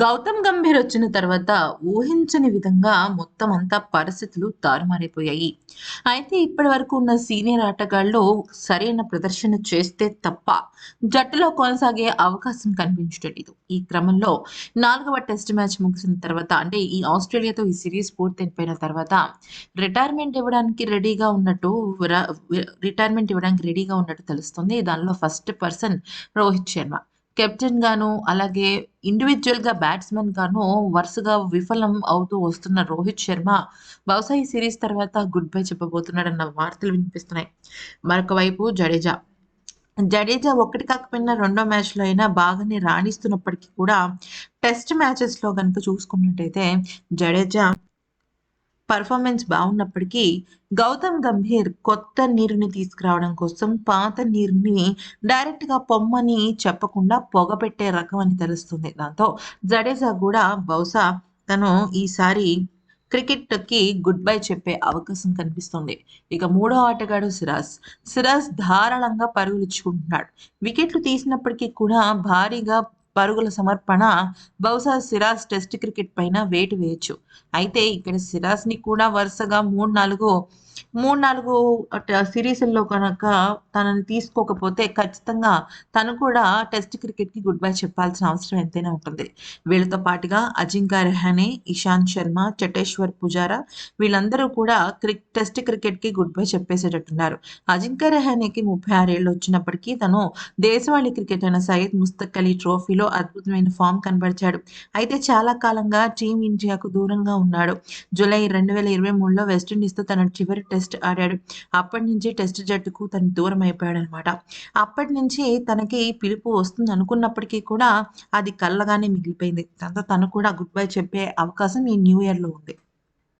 గౌతమ్ గంభీర్ వచ్చిన తర్వాత ఊహించని విధంగా మొత్తం అంతా పరిస్థితులు తారుమారైపోయాయి. అయితే ఇప్పటి వరకు ఉన్న సీనియర్ ఆటగాళ్ళు సరైన ప్రదర్శన చేస్తే తప్ప జట్టులో కొనసాగే అవకాశం కనిపించలేదు ఈ క్రమంలో నాలుగవ టెస్ట్ మ్యాచ్ ముగిసిన తర్వాత అంటే ఈ ఆస్ట్రేలియాతో ఈ సిరీస్ పూర్తయిపోయిన తర్వాత రిటైర్మెంట్ ఇవ్వడానికి రెడీగా ఉన్నట్టు రిటైర్మెంట్ ఇవ్వడానికి రెడీగా ఉన్నట్టు తెలుస్తుంది. దానిలో first person Rohit Sharma. Captain గాను అలాగే ఇండివిజువల్గా బ్యాట్స్మెన్ గాను వరుసగా విఫలం అవుతూ వస్తున్న రోహిత్ శర్మ బహుశా ఈ సిరీస్ తర్వాత గుడ్ బై చెప్పబోతున్నాడన్న వార్తలు వినిపిస్తున్నాయి. మరొక వైపు జడేజా. జడేజా ఒకటి కాకపోయినా రెండో మ్యాచ్లో అయినా బాగానే రాణిస్తున్నప్పటికీ కూడా టెస్ట్ మ్యాచెస్లో కనుక చూసుకున్నట్టయితే జడేజా పర్ఫార్మెన్స్ బాగున్నప్పటికీ గౌతమ్ గంభీర్ కొత్త నీరుని తీసుకురావడం కోసం పాత నీరుని డైరెక్ట్గా పొమ్మని చెప్పకుండా పొగపెట్టే రకం అని తెలుస్తుంది. దాంతో జడేజా కూడా బహుశా తను ఈసారి క్రికెట్కి గుడ్ బై చెప్పే అవకాశం కనిపిస్తుంది. ఇక మూడో ఆటగాడు సిరాజ్. సిరాజ్ ధారాళంగా పరుగులు ఇచ్చుకుంటున్నాడు. వికెట్లు తీసినప్పటికీ కూడా భారీగా పరుగుల సమర్పణ బహుశా సిరాజ్ టెస్ట్ క్రికెట్ పైన వేటు వేయచ్చు. అయితే ఇక్కడ సిరాజ్ని కూడా వరుసగా మూడు నాలుగు మూడు నాలుగు అట- సిరీస్ల్లో కనుక తనని తీసుకోకపోతే ఖచ్చితంగా తను కూడా టెస్ట్ క్రికెట్కి గుడ్ బై చెప్పాల్సిన అవసరం ఎంతైనా ఉంటుంది. వీళ్ళతో పాటుగా అజింకా రెహానే ఇషాంత్ శర్మ చటేశ్వర్ పుజారా వీళ్ళందరూ కూడా క్రిక్ టెస్ట్ క్రికెట్కి గుడ్ బై చెప్పేసేటట్టున్నారు. అజింకా రెహానేకి ముప్పై ఆరేళ్ళు వచ్చినప్పటికీ తను దేశవాళీ క్రికెట్ అయిన సయ్యద్ ముస్తక్ అలీ ట్రోఫీలో అద్భుతమైన ఫామ్ కనబరిచాడు. అయితే చాలా కాలంగా టీమిండియాకు దూరంగా ఉన్నాడు. జూలై రెండు వేల ఇరవై మూడులో వెస్టిండీస్తో తన చివరి టెస్ట్ ఆడాడు. అప్పటి నుంచి టెస్ట్ జట్టుకు తను దూరం అయిపోయాడు అనమాట అప్పటి నుంచి తనకి పిలుపు వస్తుంది అనుకున్నప్పటికీ కూడా అది కళ్ళగానే మిగిలిపోయింది. తనతో తను కూడా గుడ్ బై చెప్పే అవకాశం ఈ న్యూ ఇయర్లో ఉంది.